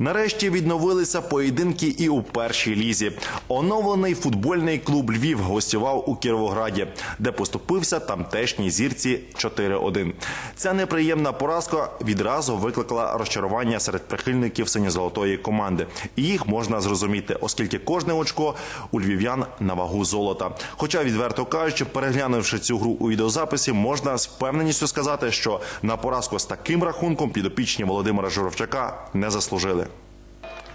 Нарешті відновилися поєдинки і у першій лізі. Оновлений футбольний клуб Львів гостював у Кіровограді, де поступився тамтешній зірці 4-1. Ця неприємна поразка відразу викликала розчарування серед прихильників синьо-золотої команди. І їх можна зрозуміти, оскільки кожне очко у львів'ян на вагу золота. Хоча, відверто кажучи, переглянувши цю гру у відеозаписі, можна з впевненістю сказати, що на поразку з таким рахунком підопічні Володимира Журавчака не заслужили.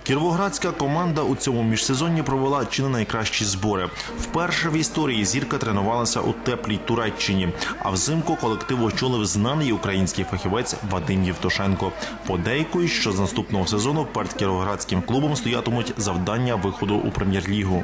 Кіровоградська команда у цьому міжсезонні провела чи не найкращі збори. Вперше в історії зірка тренувалася у теплій Туреччині. А взимку колектив очолив знаний український фахівець Вадим Євтушенко. Подейкують, що з наступного сезону перед кіровоградським клубом стоятимуть завдання виходу у прем'єр-лігу.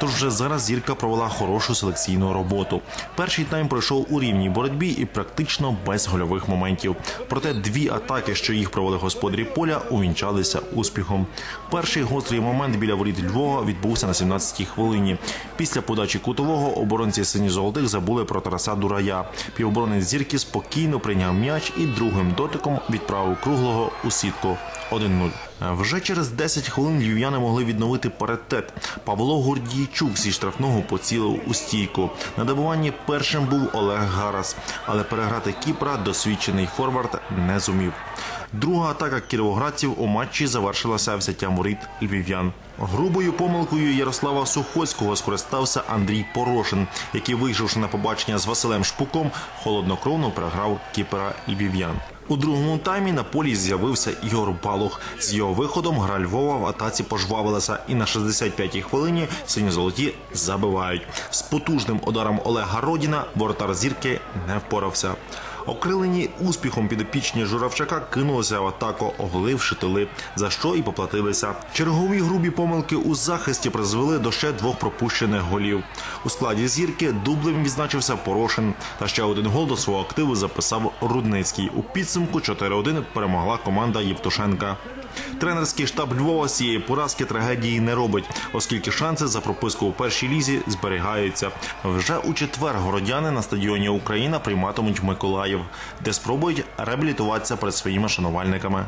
Тож вже зараз зірка провела хорошу селекційну роботу. Перший тайм пройшов у рівній боротьбі і практично без гольових моментів. Проте дві атаки, що їх провели господарі поля, увінчалися успіхом. Перший гострий момент біля воріт Львова відбувся на 17-й хвилині. Після подачі кутового оборонці сині-золотих забули про Тараса Дурая. Півоборонець зірки спокійно прийняв м'яч і другим дотиком відправив круглого у сітку 1-0. Вже через 10 хвилин львів'яни могли відновити паритет. Павло Гордійчук зі штрафного поцілив у стійку. На добуванні першим був Олег Гарас, але переграти Кіпра досвідчений форвард не зумів. Друга атака кіровоградців у матчі завершилася взяттям воріт львів'ян. Грубою помилкою Ярослава Сухоцького скористався Андрій Порошин, який, вийшовши на побачення з Василем Шпуком, холоднокровно програв кіпера львів'ян. У другому таймі на полі з'явився Ігор Балух. З його виходом гра Львова в атаці пожвавилася, і на 65-й хвилині синьо-золоті забивають. З потужним ударом Олега Родіна воротар зірки не впорався. Окрилені успіхом підопічні Журавчака кинулися в атаку, оголивши тили, за що і поплатилися. Чергові грубі помилки у захисті призвели до ще двох пропущених голів. У складі зірки дублем відзначився Порошин. Та ще один гол до свого активу записав Рудницький. У підсумку 4-1 перемогла команда Євтушенка. Тренерський штаб Львова цієї поразки трагедії не робить, оскільки шанси за прописку у першій лізі зберігаються. Вже у четвер городяни на стадіоні Україна прийматимуть Миколаїв, де спробують реабілітуватися перед своїми шанувальниками.